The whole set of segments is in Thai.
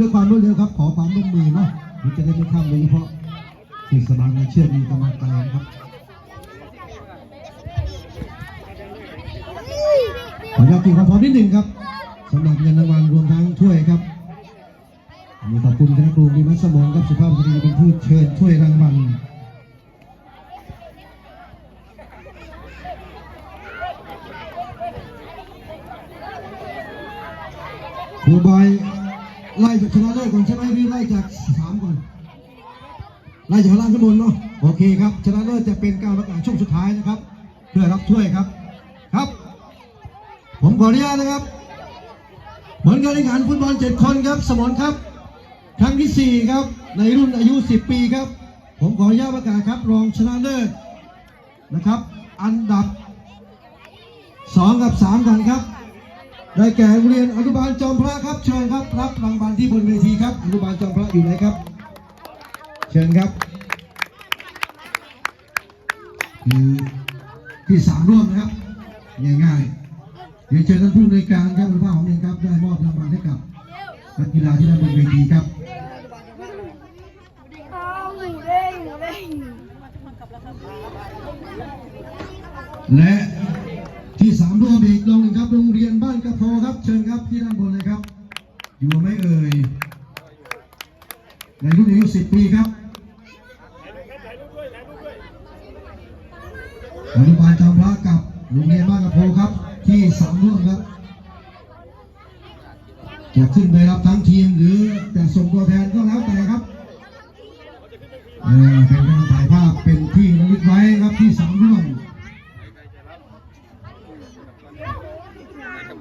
ด้วยความรวดเร็วครับขอความร่วมมือเนาะหรือจะได้ไม่ข้ามโดยเฉพาะเอกสบางในเชื่อมีกำลังใจครับขออนุญาตติดความพร้อมนิดหนึ่งครับสำหรับเงินรางวัลรวมทั้งถ้วยครับวันนี้ขอบคุณคณะครูมีมัสมองครับสุภาพสตรีเป็นผู้เชิญถ้วยรางวัลครูบอย ไล่จากชนะเลิศก่อนใช่ไหมหรือไล่จากสามก่อนไล่จากข้างล่างขึ้นบนเนาะโอเคครับชนะเลิศจะเป็นการประกาศช่วงสุดท้ายนะครับ เพื่อรับถ้วยครับครับ ผมขออนุญาตนะครับผลการแข่งขันฟุตบอลเจ็ดคนครับ สมนครับ ครั้งที่สี่ครับ ในรุ่นอายุ10ปีครับ ผมขออนุญาตประกาศครับ รองชนะเลิศนะครับ อันดับ2กับ3กันครับ ได้แก่โรงเรียนอนุบาลจอมพระครับ เชิญครับ รับรางวัลที่บนเวทีครับ อนุบาลจอมพระอยู่ไหนครับ เชิญครับคือที่สามร่วมนะครับ ง่ายๆ เดี๋ยวเชิญท่านผู้ในวยการครับหรือว่าของเองครับ ได้มอบรางวัลให้กับนักกีฬาที่ได้บนเวทีครับและที่สามร่วมอีกลงหนึ่งครับโรงเรียนบ้าน โครับเชิญครับที่ด้านบนเลยครับ อยู่ไหม่เอ่ยในรุ่นอายุ10 ปีครับอนุบาลจอมพระกับโรงเรียนบ้านกระโพครับ ที่สามร่วมครับจะขึ้นไปรับทั้งทีมหรือจะส่งตัวแทนก็แล้วแต่ครับเออเป็นการถ่ายภาพเป็นที่ระลึกไว้ครับที่สามร่วม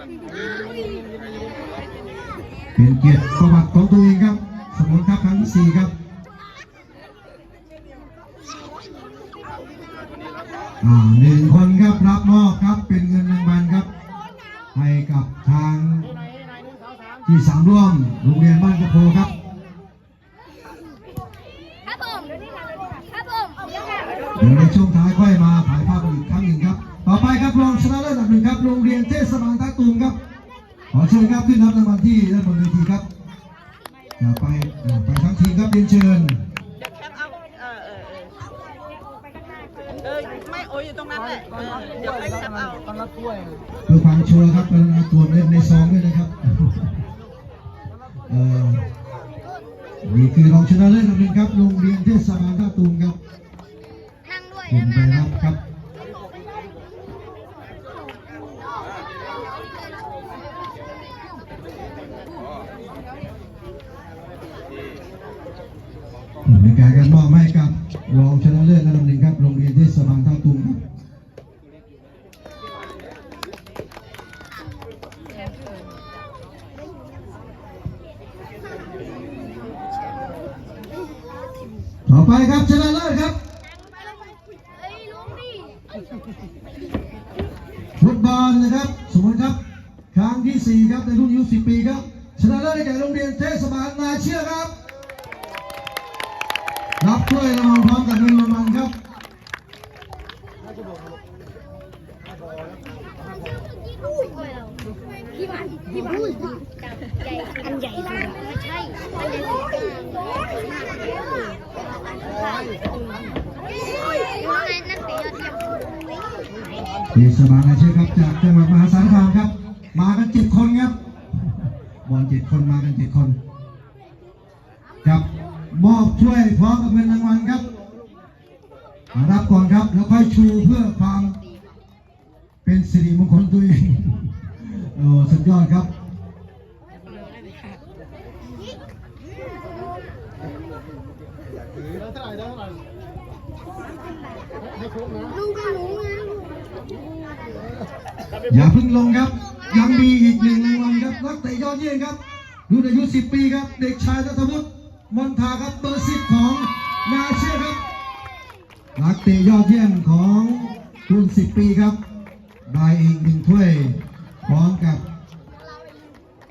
เป็นเกียรติประวัติของตัวเองครับ สมุนครับครั้งที่สี่ครับอ่าหนึ่งคนครับรับมอบครับเป็นเงินรางวัลครับ ให้กับทางที่สามร่วมโรงเรียนบ้านกระโพครับครับผมครับผมเดี๋ยวค่ะเดี๋ยวในช่วงท้ายค่อยมาถ่าย ไปครับรองชนะเลิศอันดับหนึ่งครับโรงเรียนเทศบาลท่าตูมครับ ขอเชิญครับขึ้นรับรางวัลที่ด้านบนเวทีครับต่อไปเอ่อไปทั้งทีมครับเรียนเชิญเดี๋ยวแคปเอาเออเออเออเออไม่โอ้ยอยู่ตรงนั้นแหละเออเดี๋ยวไปแคปเอาเพื่อความชัวร์ครับเป็นตรวจเล่นในซองด้วยนะครับเอ่อนี่คือรองชนะเลิศอันดับหนึ่งครับโรงเรียนเทศบาลท่าตูมครับนั่งด้วยขึ้นไปนะรับครับ ในการกันมอบให้กับ รองชนะเลิศระดับหนึ่งครับ โรงเรียนเทศบาลท่าตูมครับต่อไปครับชนะเลิศครับฟุตบอลนะครับ สมมติครับ ครั้งที่ 4 ครับในรุ่นอายุ10 ปีครับ ชนะเลิศได้แก่โรงเรียนเทศบาลนาเชื่อครับ ถ้วยรางวัลพร้อมกับเงินรางวัลครับพี่บันพี่บันใหญ่อันใหญ่สุดไม่ใช่อันใหญ่สุดว่าไงนักเทศบาลนาเชื่อครับจากจังหวัดมหาสารคามครับ มากันเจ็ดคนครับบอลเจ็ดคนมากันเจ็ดคน มอบถ้วยพร้อมกับเงินรางวัลครับมารับก่อนครับแล้วค่อยชูเพื่อความเป็นสิริมงคลตัวเองโอ้สุดยอดครับอย่าเพิ่งลงครับ ยังมีอีกหนึ่งรางวัลครับนักเตะยอดเยี่ยมครับรุ่นอายุ 10 ปีครับ เด็กชายนัทวุฒิ มนทาครับเบอร์สิบของนาเชื่อครับนักเตะยอดเยี่ยมของรุ่น10ปีครับได้อีกหนึ่งถ้วยพร้อมกับ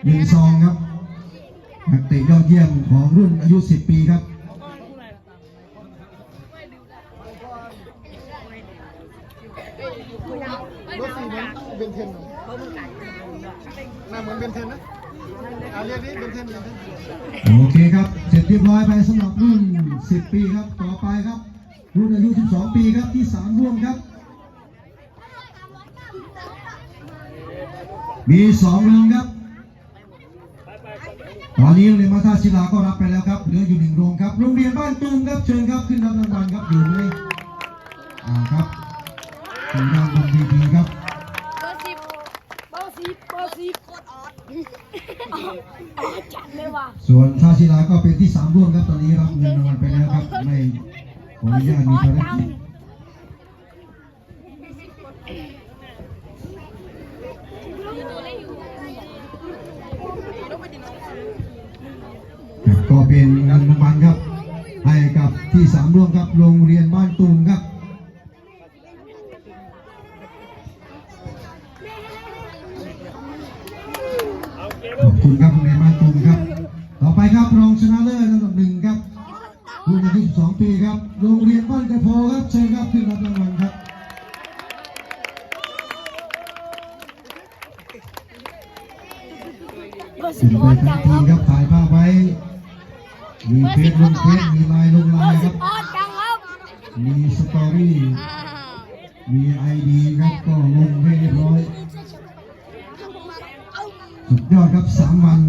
หนึ่งซองครับนักเตะยอดเยี่ยมของรุ่นอายุ10ปีครับเหมือนเบนเทนเหรอหน้าเหมือนเบนเทนนะ โอเคครับ เสร็จเรียบร้อยไปสำหรับรุ่น 10 ปีครับ ต่อไปครับ รุ่นอายุ 12 ปีครับที่ 3 ร่วมครับ มี2โรงครับ ตอนนี้โรงเรียนมัธยศิลาก็รับไปแล้วครับ เหลืออยู่หนึ่งโรงครับ โรงเรียนบ้านตูมครับ เชิญครับ ขึ้นรับรางวัลครับ อยู่ไหมอ่าครับถึงด้านบนเวทีครับ เบอร์สิบเบอร์สิบเบอร์สิบโคตรออดออดจัดเลยว่ะส่วนท่าศิลาก็เป็นที่สามร่วมครับตอนนี้รับเงินรางวัลไปแล้วครับไม่ขออนุญาตมีภารกิจ รุ่นอายุ12 ปีครับ โรงเรียนบ้านกระโพครับ เชิญครับขึ้นรับรางวัลครับเบอร์สิขึ้บนอไปอดทัจันงทีครับครับถ่ายภาพไว้ มีเฟซลงเฟซมีไลน์ลงไลเบอน์ร์คสิรับบออดจังครับ มีสตอรี่อ่ามีไอดีครับ ก็ลงให้เรียบร้อยสุดยอดครับสามวัน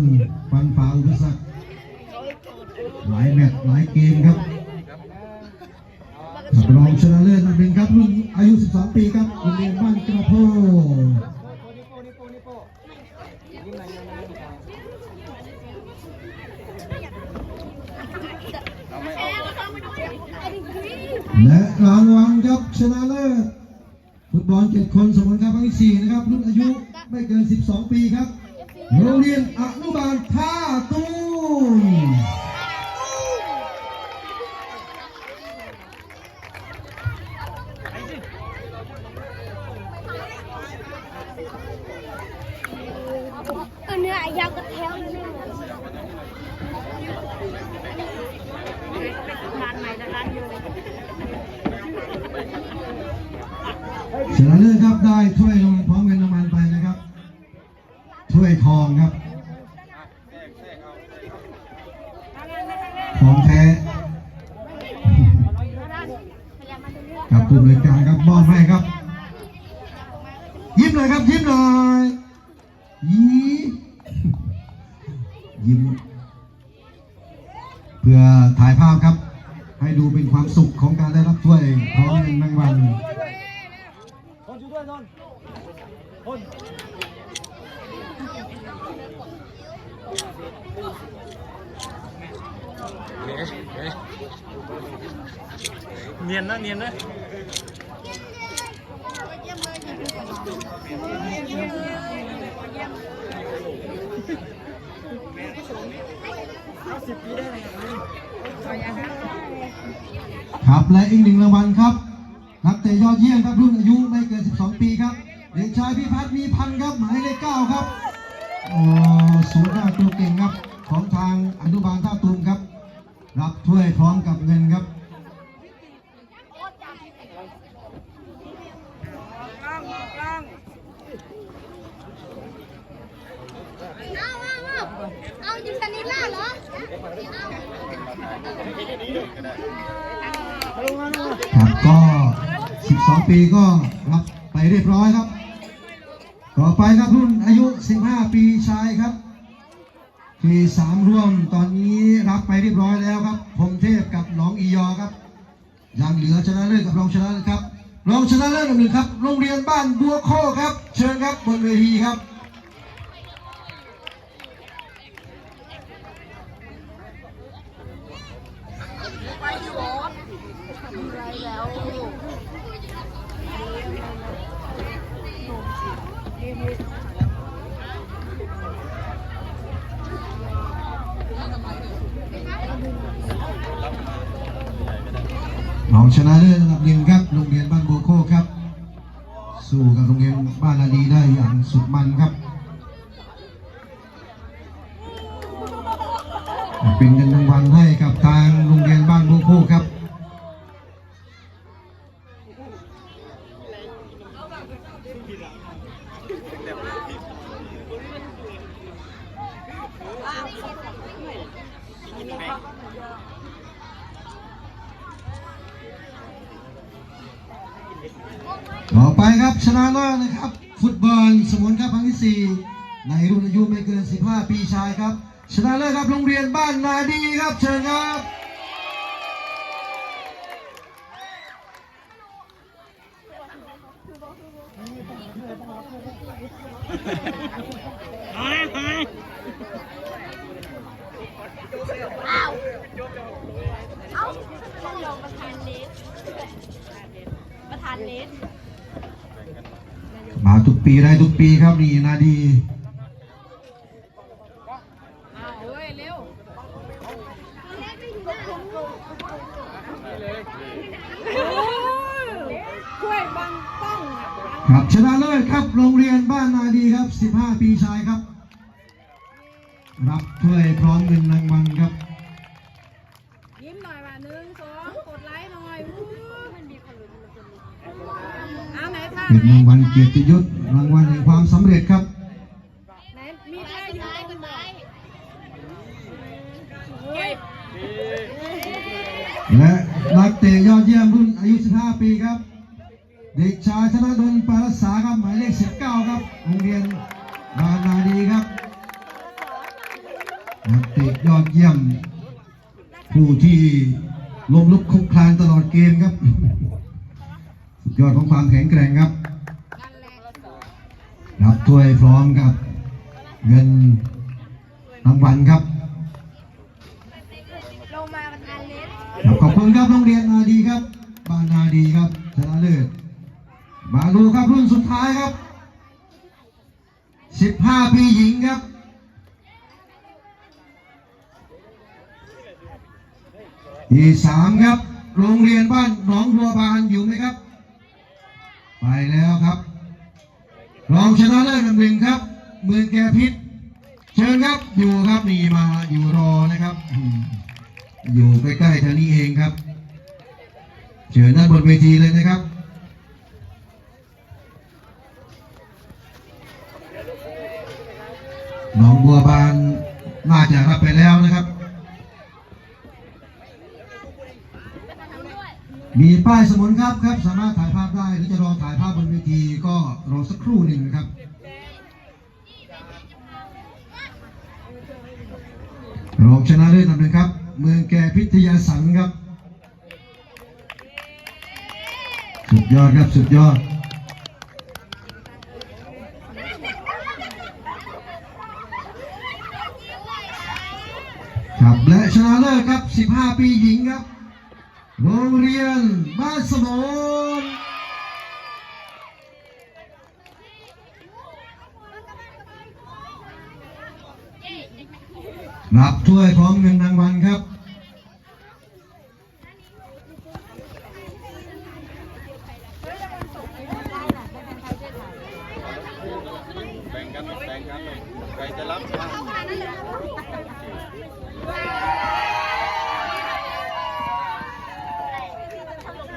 ฟันฝ่าอุปสรรค หลายแมตช์หลายเกมครับครับรองชนะเลิศอันดับหนึ่งครับรุ่นอายุ 12 ปีครับโรงเรียนบ้านกระโพและรางวัลครับชนะเลิศฟุตบอลเจ็ดคนสมรครับครั้งที่สี่นะครับรุ่นอายุไม่เกิน 12 ปีครับ โรงเรียนอนุบาลท่าตูม เออเนื้อยาวกระแทวอยู่นี่ร้านใหม่นะร้านอยู่ ชนะเลิศครับได้ถ้วยรางวัลพร้อมเงินรางวัลไปนะครับ ถ้วยทองครับของแท้กับผู้บริการครับมอบให้ครับ ยิ้มเลยครับยิ้มหนอย เนียนนะเนียนนะครับและอีกหนึ่งรางวัลครับ นักเตะยอดเยี่ยมครับรุ่นอายุไม่เกิน 12 ปีครับเด็กชายพิพัฒน์มีพันครับหมายเลขเก้าครับโอ้ศูนย์หน้าตัวเก่งครับของทางอนุบาลท่าตูมครับ รับถ้วยพร้อมกับเงินครับเอาเอาเอาเอาจิมซานิล่าเหรอครับก็ 12 ปีก็รับไปเรียบร้อยครับ ต่อไปครับรุ่นอายุ 15 ปีชายครับที่สามร่วมตอนนี้รับไปเรียบร้อยแล้วครับพงเทพกับหนองอียอครับยังเหลือชนะเลิศกับรองชนะเลิศครับรองชนะเลิศอันดับหนึ่งครับ โรงเรียนบ้านบัวโคครับ เชิญครับบนเวทีครับร องชนะเลิศอันดับหนึ่งครับโรงเรียนบ้านบัวโคครับ สู้กับโรงเรียนบ้านนาดีได้อย่างสุดมันครับ เป็นเงินรางวัลให้กับทางโรงเรียนบ้านบัวโคครับ ต่อไปครับชนะเลิศนะครับ ฟุตบอลสมุนครับครั้งที่ 4 ในรุ่นอายุไม่เกิน 15 ปีชายครับ ชนะเลิศครับโรงเรียนบ้านนาดีครับเชิญครับ เอ้าท่านรองประธานเลสประธานเลส มาทุกปี ได้ทุกปีครับนี่นาดีครับชนะเลิศครับโรงเรียนบ้านนาดีครับ 15 ปีชายครับ รับถ้วยพร้อมเงินรางวัลครับ ยิ้มหน่อยว่าหนึ่งสองกดไลค์หน่อยอู้มันมีคนลุ้นมันจะมี เป็นรางวัลเกียรติยศรางวัลแห่งความสำเร็จครับและนักเตะยอดเยี่ยมรุ่นอายุ 15 ปีครับ เด็กชายธนดลปารักษาครับหมายเลข 19 ครับโรงเรียนบานาดีครับนักเตะยอดเยี่ยม ผู้ที่ลมลุกคลุกคลานตลอดเกมครับ ยอดของความแข็งแกร่งครับนั่นแหละรับถ้วยพร้อมกับ เงินรางวัลครับลงมาประธานเลสครับขอบคุณครับโรงเรียนนาดีครับบ้านนาดีครับชนะเลิศมาดูครับรุ่นสุดท้ายครับ 15 ปีหญิงครับ ที่สามครับ โรงเรียนบ้านหนองบัวบานอยู่ไหมครับ ไปแล้วครับ รองชนะเลิศอันหนึ่งครับ มือแกพิษ เชิญครับอยู่ครับนี่มาอยู่รอนะครับ อยู่ใกล้ๆแถวนี้เองครับเชิญด้านบนเวทีเลยนะครับหนองบัวบานน่าจะรับไปแล้วนะครับ มีป้ายสมุนครับครับ สามารถถ่ายภาพได้หรือจะรอถ่ายภาพบนเวทีก็รอสักครู่หนึ่งนะครับ รองชนะเลิศอันดับหนึ่งครับ เมืองแก่พิทยาสังครับ สุดยอดครับสุดยอดครับและชนะเลิศครับ 15 ปีหญิงครับ โรงเรียนบ้านสมนรับถ้วยพร้อมเงินรางวัลครับแบ่งกันแบ่งกันใครจะรับบ้าง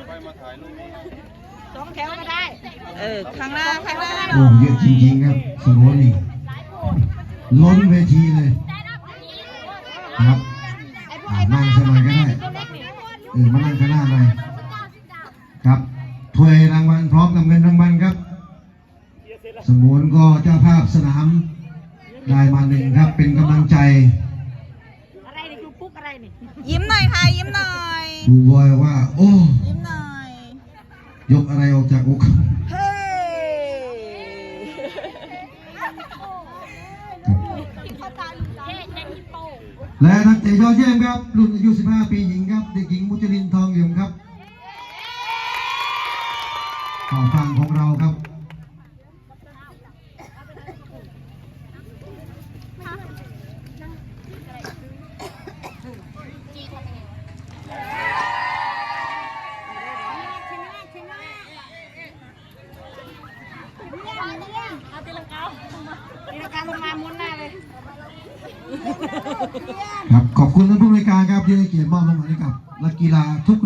ไปมาถ่ายรูปนี้ สองแถวก็ได้ เออข้างหน้าข้างหน้าโอ้เยอะจริงๆครับสมนนี่ล้นเวทีเลยครับอ่านั่งสักหน่อยก็ได้เออมานั่งข้างหน้าหน่อยครับถ้วยรางวัลพร้อมกับเงินรางวัลครับ สมุนก็เจ้าภาพสนามได้มาหนึ่งครับเป็นกำลังใจอะไรนี่คือปุ๊กอะไรนี่ยิ้มหน่อยค่ะยิ้มหน่อยดูบอยว่า โอ้ ยิ้มหน่อยยกอะไรออกจากอกเฮ้และนักเตะยอดเยี่ยมครับ รุ่นอายุ 15 ปีหญิงครับ เด็กหญิงมุจลินทองเหลี่ยมครับข่าวฟังของเราครับ เอาตีลังกาตีลังกาลงมามุนหน้าเลย ครับ ขอบคุณ ท่านผู้บริการครับที่ให้เกียรติมอบรางวัลให้กับนักกีฬาทุก